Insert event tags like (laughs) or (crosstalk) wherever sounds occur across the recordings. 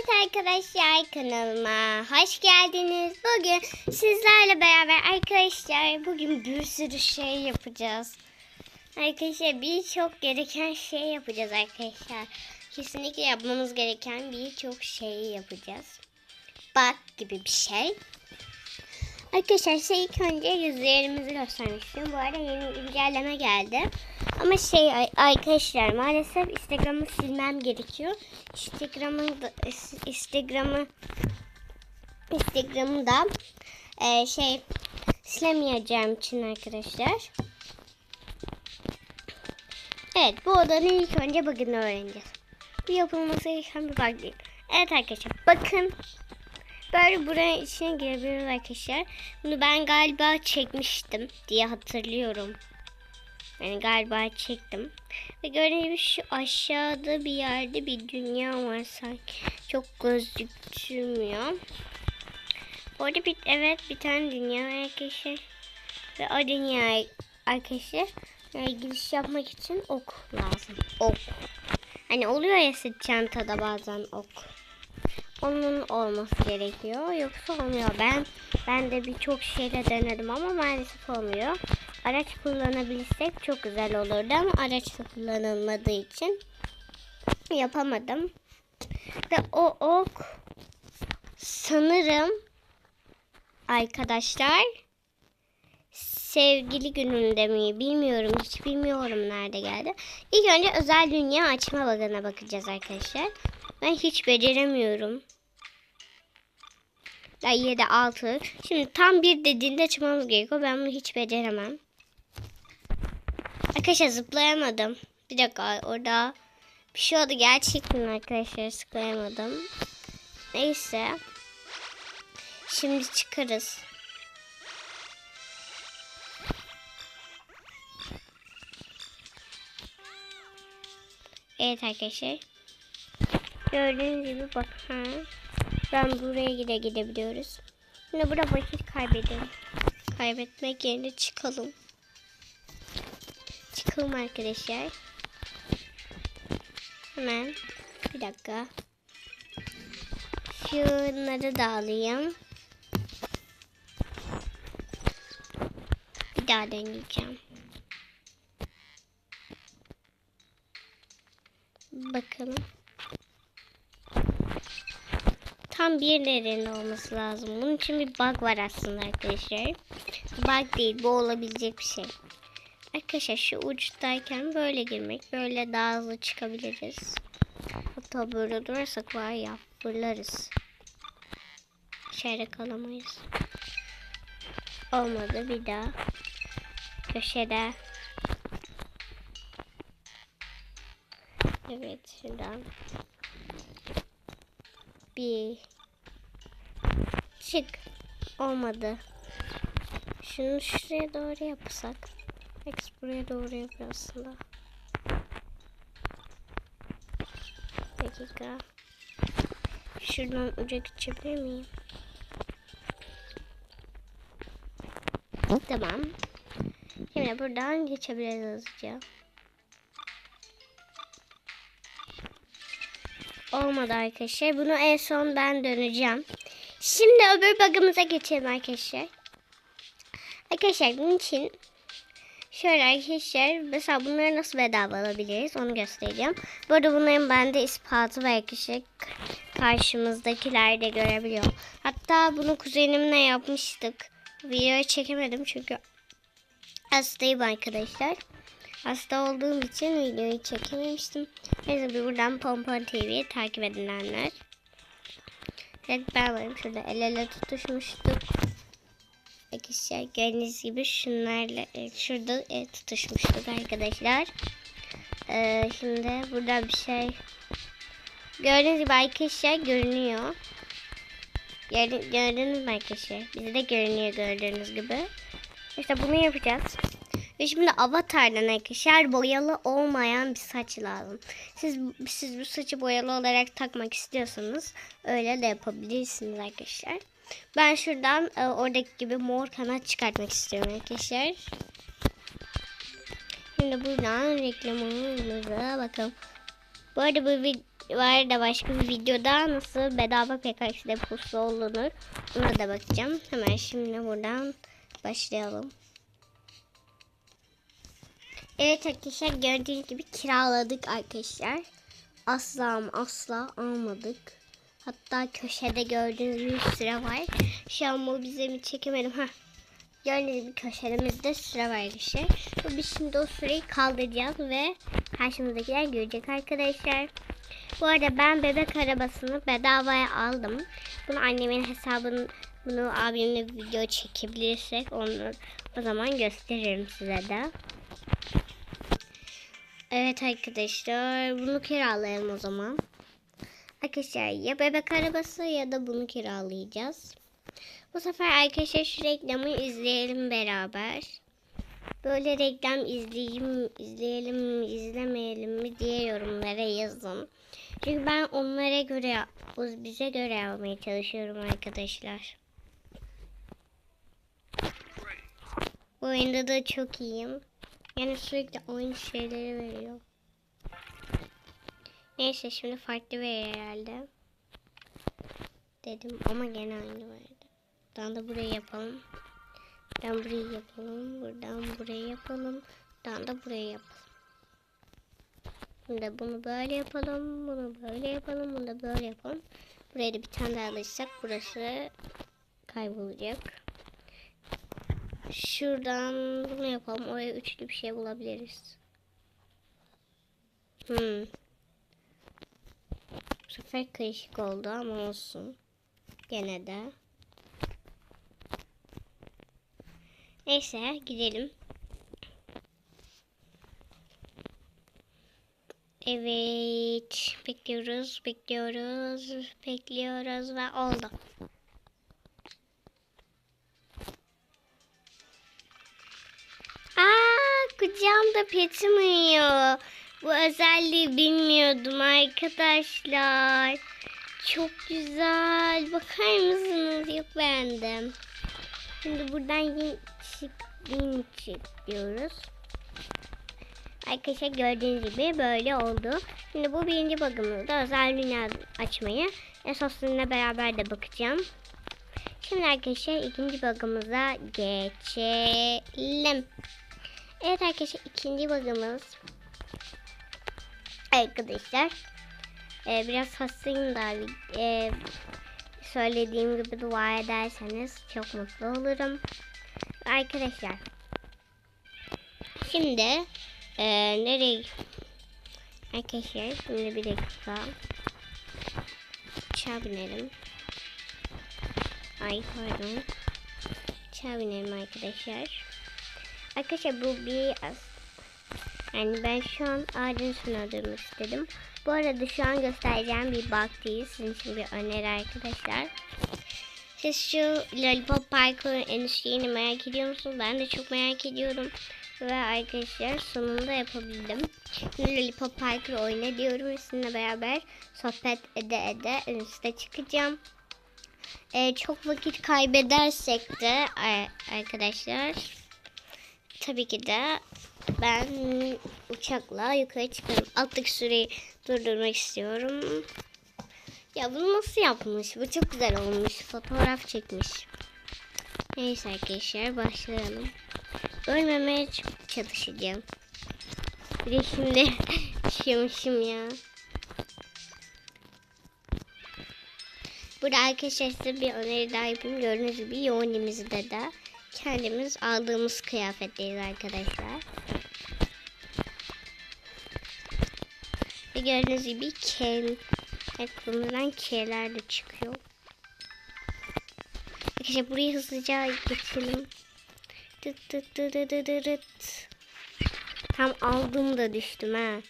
Evet arkadaşlar kanalıma hoş geldiniz. Bugün sizlerle beraber arkadaşlar bugün bir sürü şey yapacağız. Arkadaşlar birçok gereken şey yapacağız arkadaşlar. Kesinlikle yapmamız gereken birçok şeyi yapacağız. Bak gibi bir şey. Arkadaşlar size ilk önce yüzlerimizi göstermiştim. Bu arada yeni güncelleme geldi. Ama şey arkadaşlar maalesef Instagram'ı silmem gerekiyor. İs- Instagram'ı Instagram'ı da e, şey silemeyeceğim için arkadaşlar. Evet bu odanın ilk önce bugün öğreneceğiz. Bu yapılması gereken bir bug değil. Evet arkadaşlar bakın. Böyle buranın içine girebiliyoruz arkadaşlar. Bunu ben galiba çekmiştim diye hatırlıyorum. Yani galiba çektim. Ve gibi şu aşağıda bir yerde bir dünya var sanki. Çok gözükmüyor. Orada bir evet bir tane dünya var. Ve o dünya arkadaşlar yani giriş yapmak için ok lazım. Ok. Hani oluyor ya çantada bazen ok. Onun olması gerekiyor. Yoksa olmuyor. Ben ben de birçok şeyle denedim ama maalesef olmuyor. Araç kullanabilirsek çok güzel olurdu ama araç kullanılmadığı için yapamadım. Ve o ok sanırım arkadaşlar sevgili gününde mi bilmiyorum hiç bilmiyorum nerede geldi. İlk önce özel dünya açma bagana bakacağız arkadaşlar. Ben hiç beceremiyorum. Da 7 6. Şimdi tam bir dediğinde açmamız gerekiyor. Ben bunu hiç beceremem. Arkadaşlar zıplayamadım. Bir dakika orada bir şey oldu gerçekten arkadaşlar zıplayamadım. Neyse. Şimdi çıkarız. Evet arkadaşlar. Gördüğünüz gibi bakın. Ben buraya gide gidebiliyoruz. Şimdi burada vakit kaybedelim. Kaybetmek yerine çıkalım. Çıkalım arkadaşlar. Hemen bir dakika. Şunları da alayım. Bir daha deneyeceğim. Bakalım. Tam bir derinde olması lazım. Bunun için bir bug var aslında arkadaşlar. Bug değil bu olabilecek bir şey. Arkadaşlar şu uçtayken böyle girmek. Böyle daha hızlı çıkabiliriz. Hatta böyle durursak var ya fırlarız. İçeride kalamayız. Olmadı bir daha. Köşede. Evet şuradan. Bir. Çık. Olmadı. Şunu şuraya doğru yapsak. X buraya doğru yapıyor aslında. Dakika. Şuradan uca geçebilir miyim? Tamam. Şimdi buradan geçebiliriz hızlıca. Olmadı arkadaşlar. Bunu en son ben döneceğim. Şimdi öbür bug'ımıza geçelim arkadaşlar. Arkadaşlar bunun için şöyle arkadaşlar mesela bunları nasıl bedava alabiliriz onu göstereceğim. Bu arada bunların bende ispatı var arkadaşlar. Karşımızdakiler de görebiliyor. Hatta bunu kuzenimle yapmıştık. Videoyu çekemedim çünkü hastayım arkadaşlar. Hasta olduğum için videoyu çekememiştim. Neyse bir buradan Pompon TV'yi takip edilenler. Evet ben varım şurada el ele tutuşmuştuk. Arkadaşlar gördüğünüz gibi şunlarla e, şurada e, tutuşmuştuk arkadaşlar. Ee, şimdi burada bir şey gördüğünüz gibi arkadaşlar görünüyor. Gördü- Gördünüz mü arkadaşlar? Bize de görünüyor gördüğünüz gibi. İşte bunu yapacağız. Ve şimdi avatardan arkadaşlar boyalı olmayan bir saç lazım. Siz siz bu saçı boyalı olarak takmak istiyorsanız öyle de yapabilirsiniz arkadaşlar. Ben şuradan e, oradaki gibi mor kanat çıkartmak istiyorum arkadaşlar. Şimdi buradan reklamımıza bakalım. Bu arada bu Bu arada başka bir videoda nasıl bedava PKX deposu olunur ona da bakacağım. Hemen şimdi buradan başlayalım. Evet arkadaşlar gördüğünüz gibi kiraladık arkadaşlar. Asla ama asla almadık. Hatta köşede gördüğünüz bir sıra var. Şu an bu bize mi çekemedim. Heh. Gördüğünüz gibi köşemizde sıra var arkadaşlar. Biz şimdi o sırayı kaldıracağız ve karşımızdakiler görecek arkadaşlar. Bu arada ben bebek arabasını bedavaya aldım. Bunu annemin hesabını bunu abimle video çekebilirsek onu o zaman gösteririm size de. Evet arkadaşlar bunu kiralayalım o zaman. Arkadaşlar ya bebek arabası ya da bunu kiralayacağız. Bu sefer arkadaşlar şu reklamı izleyelim beraber. Böyle reklam izleyeyim, izleyelim mi, izlemeyelim mi diye yorumlara yazın. Çünkü ben onlara göre, bize göre yapmaya çalışıyorum arkadaşlar. Bu oyunda da çok iyiyim. Yani sürekli aynı şeyleri veriyor. Neyse şimdi farklı verir herhalde. Dedim ama gene aynı verdi. Buradan da burayı yapalım. Buradan burayı yapalım. Buradan burayı yapalım. Buradan da burayı yapalım. Şimdi bunu böyle yapalım. Bunu böyle yapalım. Bunu da böyle yapalım. Buraya da bir tane daha alırsak burası kaybolacak. Şuradan bunu yapalım. Oraya üçlü bir şey bulabiliriz. Hmm. Bu sefer karışık oldu ama olsun. Gene de. Neyse gidelim. Evet. Bekliyoruz, bekliyoruz, bekliyoruz ve oldu. Kucağımda petim uyuyor. Bu özelliği bilmiyordum arkadaşlar. Çok güzel. Bakar mısınız? Yok beğendim. Şimdi buradan yeni çık, yeni çık diyoruz. Arkadaşlar gördüğünüz gibi böyle oldu. Şimdi bu birinci bug'ımızda özel dünya açmayı Esos'unla beraber de bakacağım. Şimdi arkadaşlar ikinci bug'ımıza geçelim. Evet arkadaşlar ikinci bug'ımız arkadaşlar e, biraz hastayım da e, söylediğim gibi dua ederseniz çok mutlu olurum. Arkadaşlar şimdi e, nereye arkadaşlar şimdi bir dakika uçağa. Ay pardon. Uçağa arkadaşlar. Arkadaşlar bu bir yani ben şu an ağacın üstüne öldürmek istedim. Bu arada şu an göstereceğim bir bug değil. Sizin için bir öneri arkadaşlar. Siz şu Lollipop Parkour'un en üst şeyini merak ediyor musunuz? Ben de çok merak ediyorum. Ve arkadaşlar sonunda yapabildim. Şimdi Lollipop Parkour oyna diyorum. Sizinle beraber sohbet ede ede üste çıkacağım. Ee, çok vakit kaybedersek de arkadaşlar tabii ki de ben uçakla yukarı çıkarım. Alttaki süreyi durdurmak istiyorum. Ya bunu nasıl yapmış? Bu çok güzel olmuş. Fotoğraf çekmiş. Neyse arkadaşlar başlayalım. Ölmemeye çalışacağım. Bir de şimdi (laughs) düşüyormuşum ya. Burada arkadaşlar size bir öneri daha yapayım. Gördüğünüz gibi yoğunimizde de kendimiz aldığımız kıyafetteyiz arkadaşlar. Ve gördüğünüz gibi ken kullanılan keler de çıkıyor. Arkadaşlar burayı hızlıca geçelim. Tıt tıt tıt tıt tıt. Tam aldım da düştüm ha.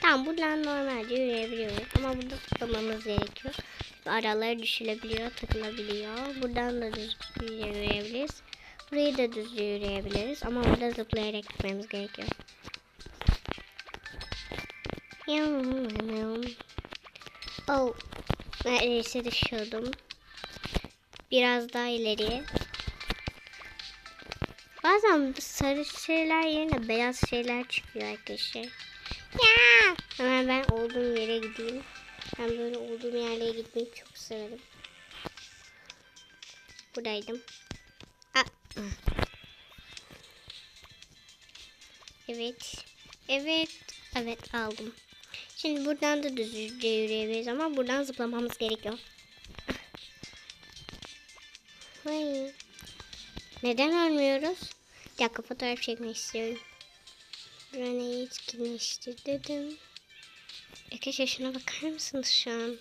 Tamam buradan normalce yürüyebiliyoruz. Ama burada tutmamız gerekiyor. Araları düşülebiliyor, takılabiliyor. Buradan da düz yürüyebiliriz. Burayı da düz yürüyebiliriz. Ama burada zıplayarak gitmemiz gerekiyor. Oh. Neredeyse düşüyordum. Biraz daha ileriye. Bazen sarı şeyler yerine beyaz şeyler çıkıyor arkadaşlar. Ya. Hemen ben olduğum yere gideyim. Ben böyle olduğum yerlere gitmeyi çok severim. Buradaydım. Aa. Evet. Evet. Evet aldım. Şimdi buradan da düzce yürüyebiliriz ama buradan zıplamamız gerekiyor. Ay. Neden ölmüyoruz? Bir dakika fotoğraf çekmek istiyorum. Buranı etkinleştirdim. Arkadaşlar şuna bakar mısınız şu an?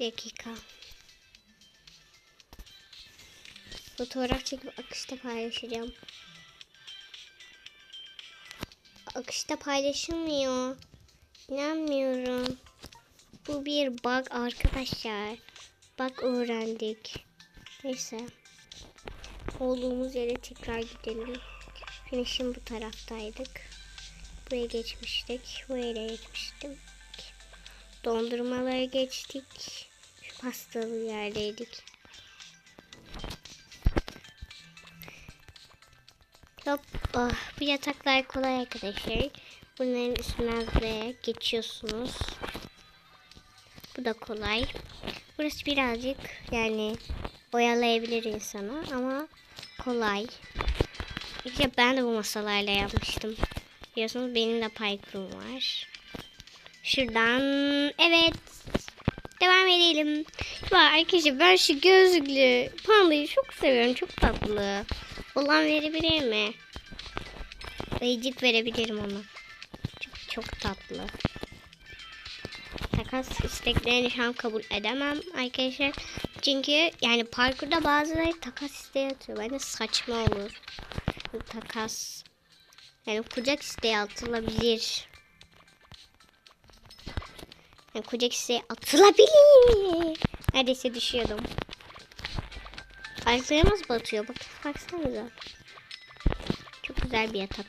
Bir dakika. Fotoğraf çekip akışta paylaşacağım. Akışta paylaşılmıyor. İnanmıyorum. Bu bir bug arkadaşlar. Bug öğrendik. Neyse. Olduğumuz yere tekrar gidelim. Finish'in bu taraftaydık. Buraya geçmiştik. Buraya geçmiştim. Dondurmaları geçtik. Şu pastalı yerdeydik. Hop. Oh, bu yataklar kolay arkadaşlar. Bunların üstünden buraya geçiyorsunuz. Bu da kolay. Burası birazcık yani oyalayabilir insanı ama kolay. İşte ben de bu masalarla yapmıştım. Biliyorsunuz benim de parkurum var. Şuradan evet devam edelim. Bak arkadaşlar ben şu gözlüklü pandayı çok seviyorum. Çok tatlı. Olan verebilir mi? Ayıcık verebilirim ona. Çok, çok tatlı. Takas isteklerini şu an kabul edemem arkadaşlar. Çünkü yani parkurda bazıları takas isteği atıyor. Bence saçma olur. Takas. Yani kucak isteği atılabilir. Yani kucak isteği atılabilir? Neredeyse düşüyordum. Ayaklarımız batıyor. Bak, baksanıza. Çok güzel bir yatak.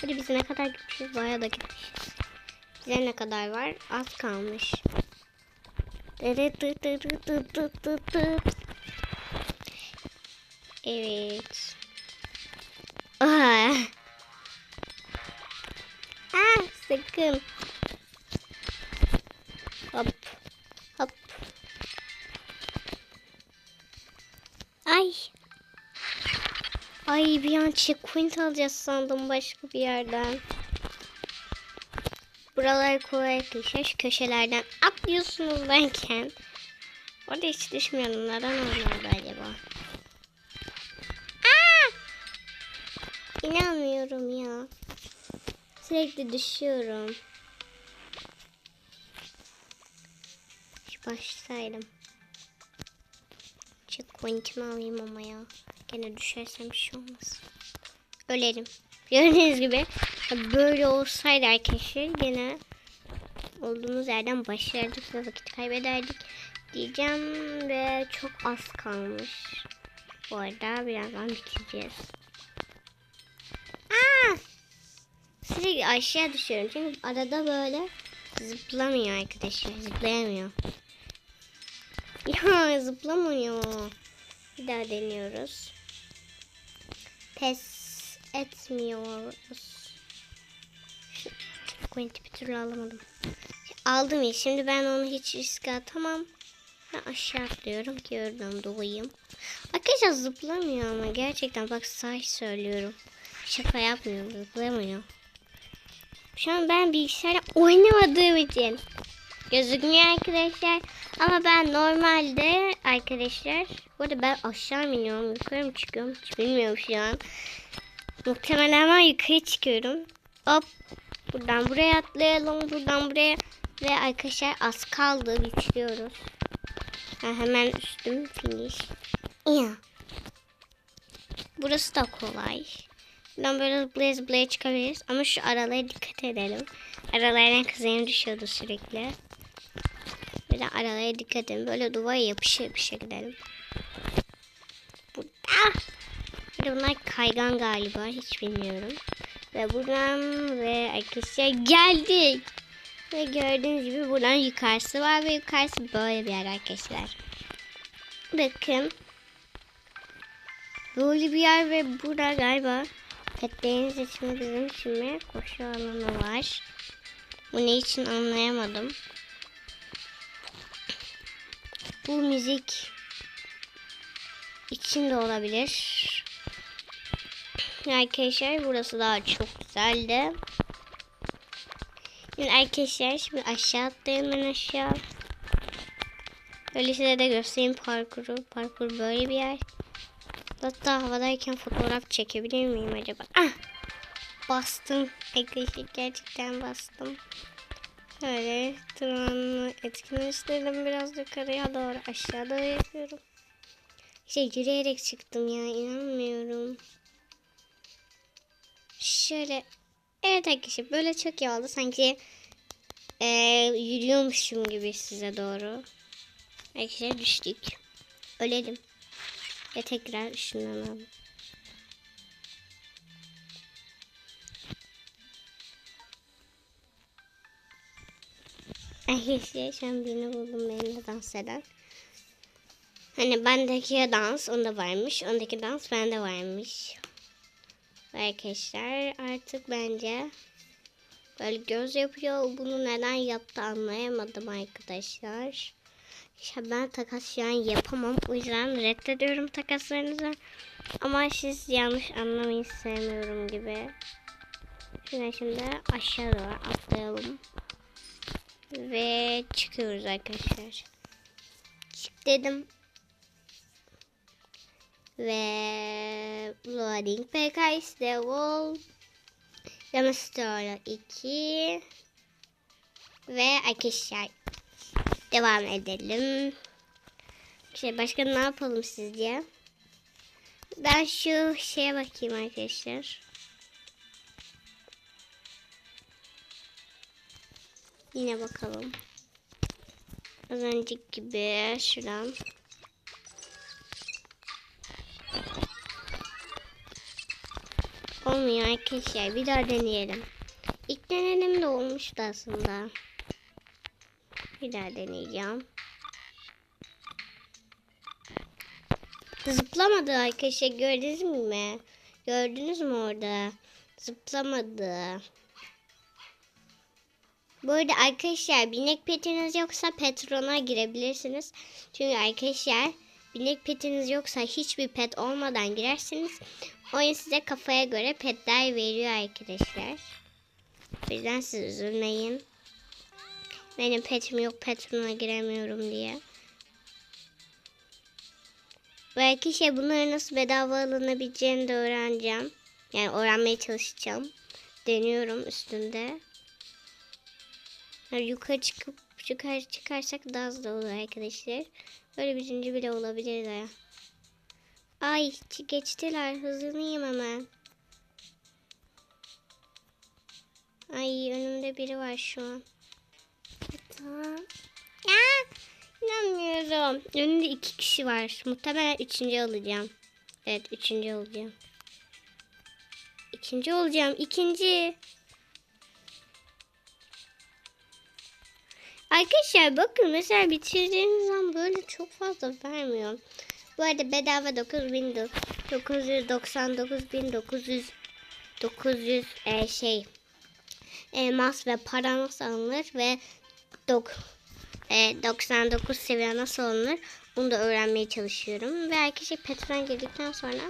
Hadi biz ne kadar gitmişiz? Bayağı da gitmişiz. Bize ne kadar var? Az kalmış. Evet. Sakın. Hop. Hop. Ay. Ay bir an checkpoint alacağız sandım başka bir yerden. Buralar kolay. Şu köşelerden atlıyorsunuz derken. Orada hiç düşmüyorum. Neden olmadı Sürekli düşüyorum. Şu başsaydım. Checkpoint'imi alayım ama ya. Gene düşersem bir şey olmaz. Ölerim. (laughs) Gördüğünüz gibi böyle olsaydı arkadaşlar gene olduğumuz yerden başlardık ve vakit kaybederdik diyeceğim ve çok az kalmış. Bu arada birazdan bitireceğiz. Sürekli aşağı düşüyorum çünkü arada böyle zıplamıyor arkadaşlar zıplayamıyor. (laughs) Ya zıplamıyor. Bir daha deniyoruz. Pes etmiyoruz. Checkpoint'i bir türlü alamadım. Aldım ya. Şimdi ben onu hiç riske atamam. Ben aşağı atlıyorum ki oradan doğayım. Arkadaşlar zıplamıyor ama gerçekten bak sahi söylüyorum. Şaka yapmıyorum zıplamıyor. Şu an ben bilgisayarda oynamadığım için gözükmüyor arkadaşlar. Ama ben normalde arkadaşlar bu arada ben aşağı mı iniyorum yukarı mı çıkıyorum hiç bilmiyorum şu an. Muhtemelen ben yukarı çıkıyorum. Hop buradan buraya atlayalım buradan buraya ve arkadaşlar az kaldı bitiriyoruz. Ha, hemen üstüm finish. Ya. Burası da kolay. Buradan böyle zıplaya zıplaya çıkabiliriz. Ama şu aralara dikkat edelim. Aralardan kızayım düşüyordu sürekli. Böyle aralara dikkat edin. Böyle duvara yapışa yapışa gidelim. Burada. Böyle bunlar kaygan galiba. Hiç bilmiyorum. Ve buradan ve arkadaşlar geldik. Ve gördüğünüz gibi buradan yukarısı var ve yukarısı böyle bir yer arkadaşlar. Bakın. Böyle bir yer ve burada galiba Petleriniz için bizim mi koşu alanı var. Bu ne için anlayamadım. Bu müzik için de olabilir. Arkadaşlar burası daha çok güzeldi. Şimdi arkadaşlar şimdi aşağı atlayalım ben aşağı. Böyle size de göstereyim parkuru. Parkur böyle bir yer. Hatta havadayken fotoğraf çekebilir miyim acaba? Ah! Bastım. Arkadaşlar gerçekten bastım. Şöyle tırmanımı etkinleştirdim biraz yukarıya doğru aşağı doğru yapıyorum. İşte yürüyerek çıktım ya inanmıyorum. Şöyle evet arkadaşlar böyle çok iyi oldu sanki e, yürüyormuşum gibi size doğru. Arkadaşlar düştük. Ölelim. Ya tekrar ışınlanalım. Arkadaşlar şu an birini buldum benimle dans eden. Hani bendeki dans onda varmış. Ondaki dans bende varmış. Ve Arkadaşlar artık bence böyle göz yapıyor. Bunu neden yaptı anlayamadım arkadaşlar. İşte ben takas şu an yapamam. O yüzden reddediyorum takaslarınızı. Ama siz yanlış anlamayın sevmiyorum gibi. Şimdi şimdi aşağı doğru atlayalım. Ve çıkıyoruz arkadaşlar. Çık dedim. Ve loading PKS level Demonstrator 2 ve arkadaşlar devam edelim. Şey başka ne yapalım sizce? Ben şu şeye bakayım arkadaşlar. Yine bakalım. Az önceki gibi şuradan. Olmuyor arkadaşlar. Bir daha deneyelim. İlk denenim de olmuştu aslında. Bir daha deneyeceğim. Zıplamadı arkadaşlar. Gördünüz mü? Gördünüz mü orada? Zıplamadı. Bu arada arkadaşlar binek petiniz yoksa Petron'a girebilirsiniz. Çünkü arkadaşlar binek petiniz yoksa hiçbir pet olmadan girersiniz. Oyun size kafaya göre petler veriyor arkadaşlar. O siz üzülmeyin. Benim petim yok Petron'a giremiyorum diye. Belki şey bunları nasıl bedava alınabileceğini de öğreneceğim. Yani öğrenmeye çalışacağım. Deniyorum üstünde. Yani yukarı çıkıp yukarı çıkarsak daha hızlı olur arkadaşlar. Böyle birinci bile olabilir de. Ay geçtiler. Hızlıyım hemen. Ay önümde biri var şu an. Ya inanmıyorum. Önümde iki kişi var. Muhtemelen üçüncü olacağım. Evet üçüncü olacağım. İkinci olacağım. İkinci. Arkadaşlar bakın mesela bitirdiğiniz zaman böyle çok fazla vermiyor. Bu arada bedava 9000 999 900 e, şey elmas ve para nasıl alınır ve dok, e, 99 seviye nasıl alınır bunu da öğrenmeye çalışıyorum. Ve arkadaşlar Petron girdikten sonra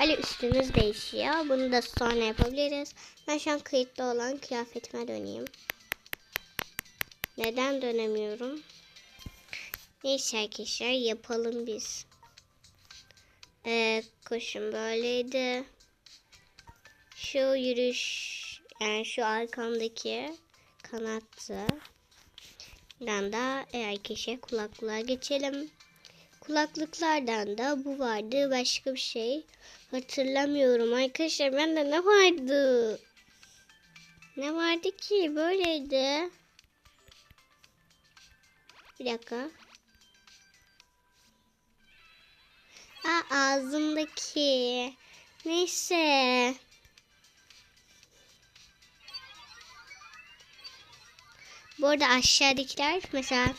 öyle üstünüz değişiyor. Bunu da sonra yapabiliriz. Ben şu an kayıtlı olan kıyafetime döneyim. Neden dönemiyorum? Neyse arkadaşlar yapalım biz. Ee, koşun böyleydi. Şu yürüyüş yani şu arkamdaki kanattı. Dan da eğer kişi kulaklığa geçelim. Kulaklıklardan da bu vardı. Başka bir şey hatırlamıyorum. Arkadaşlar bende ne vardı? Ne vardı ki? Böyleydi. Bir dakika. Aa, ağzımdaki. Neyse. Bu arada aşağıdakiler mesela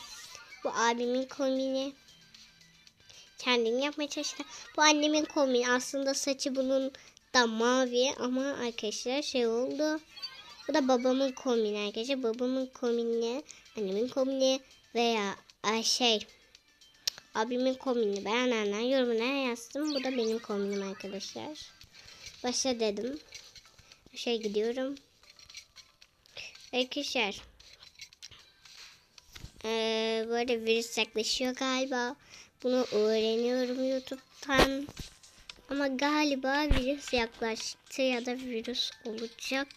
bu abimin kombini. Kendim yapmaya çalıştım. Bu annemin kombini. Aslında saçı bunun Hatta mavi ama arkadaşlar şey oldu. Bu da babamın kombini arkadaşlar. Babamın kombini, annemin kombini veya şey abimin kombini beğenenler yorumlara yazsın. Bu da benim kombinim arkadaşlar. Başla dedim. Şey gidiyorum. Arkadaşlar. Ee, bu arada virüs yaklaşıyor galiba. Bunu öğreniyorum YouTube'dan. Ama galiba virüs yaklaştı ya da virüs olacak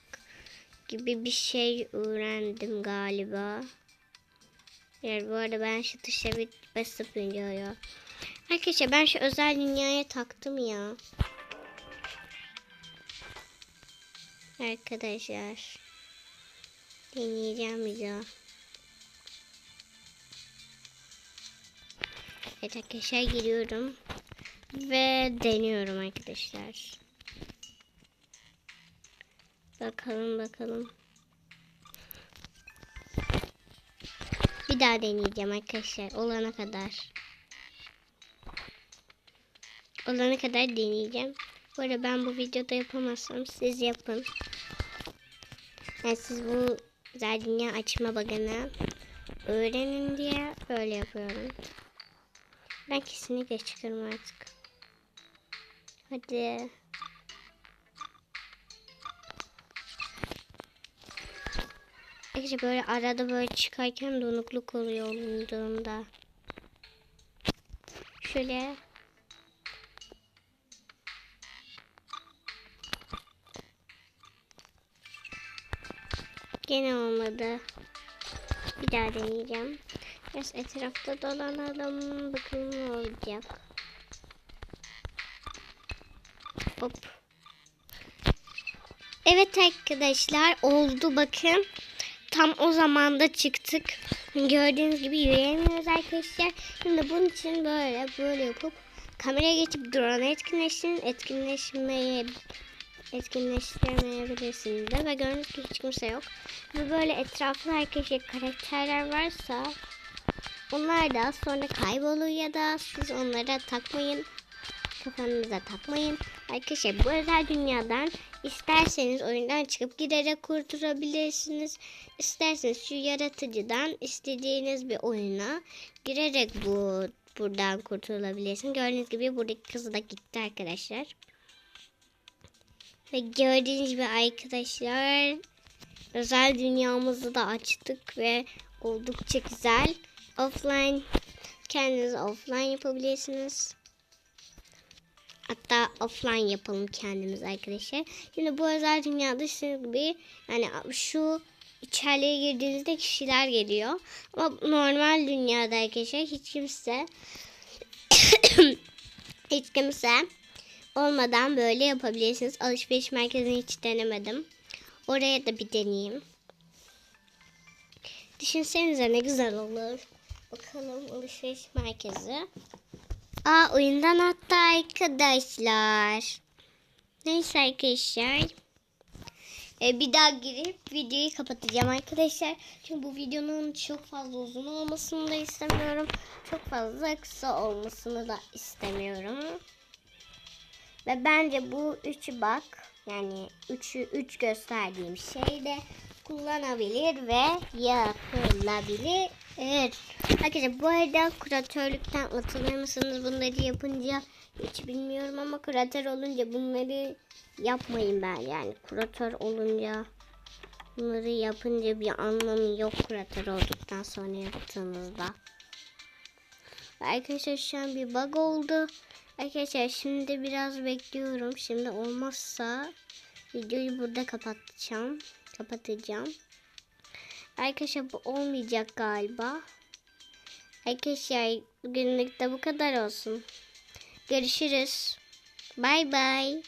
gibi bir şey öğrendim galiba. Yani bu arada ben şu tuşa bir basıp iniyor. Arkadaşlar ben şu özel dünyaya taktım ya. Arkadaşlar. Deneyeceğim bir daha. Evet arkadaşlar giriyorum. Ve deniyorum arkadaşlar. Bakalım bakalım. Bir daha deneyeceğim arkadaşlar. Olana kadar. Olana kadar deneyeceğim. Bu arada ben bu videoda yapamazsam siz yapın. Yani siz bu güzel açma bagını öğrenin diye böyle yapıyorum. Ben kesinlikle çıkarım artık. Hadi. İşte böyle arada böyle çıkarken donukluk oluyor olunduğunda. Şöyle. Gene olmadı. Bir daha deneyeceğim. Biraz etrafta dolanalım. Bakalım ne olacak. Hop. Evet arkadaşlar oldu bakın. Tam o zamanda çıktık. Gördüğünüz gibi yürüyemiyoruz arkadaşlar. Şimdi bunun için böyle böyle yapıp kameraya geçip drone etkinleştirin. Etkinleşmeye etkinleştiremeyebilirsiniz de ve gördüğünüz hiç kimse yok. Ve böyle etrafta arkadaşlar karakterler varsa onlar da sonra kaybolur ya da siz onlara takmayın. Kafanıza takmayın. Arkadaşlar bu özel dünyadan isterseniz oyundan çıkıp giderek kurtulabilirsiniz. İsterseniz şu yaratıcıdan istediğiniz bir oyuna girerek bu buradan kurtulabilirsiniz. Gördüğünüz gibi buradaki kız da gitti arkadaşlar. Ve gördüğünüz gibi arkadaşlar özel dünyamızı da açtık ve oldukça güzel. Offline kendiniz offline yapabilirsiniz. Hatta offline yapalım kendimiz arkadaşlar. Şimdi bu özel dünyada sizin gibi yani şu içeriye girdiğinizde kişiler geliyor. Ama normal dünyada arkadaşlar hiç kimse (coughs) hiç kimse olmadan böyle yapabilirsiniz. Alışveriş merkezini hiç denemedim. Oraya da bir deneyeyim. Düşünsenize ne güzel olur. Bakalım alışveriş merkezi. Aa oyundan attı arkadaşlar. Neyse arkadaşlar. Ee, bir daha girip videoyu kapatacağım arkadaşlar. Çünkü bu videonun çok fazla uzun olmasını da istemiyorum. Çok fazla kısa olmasını da istemiyorum. Ve bence bu üçü bak yani üçü üç gösterdiğim şey de kullanabilir ve yapılabilir. Arkadaşlar bu arada kuratörlükten atılır mısınız bunları yapınca hiç bilmiyorum ama kuratör olunca bunları yapmayın ben yani kuratör olunca bunları yapınca bir anlamı yok kuratör olduktan sonra yaptığınızda. Arkadaşlar şu an bir bug oldu. Arkadaşlar şimdi biraz bekliyorum. Şimdi olmazsa videoyu burada kapatacağım. Kapatacağım. Arkadaşlar bu olmayacak galiba. Arkadaşlar bugünlük de bu kadar olsun. Görüşürüz. Bay bay.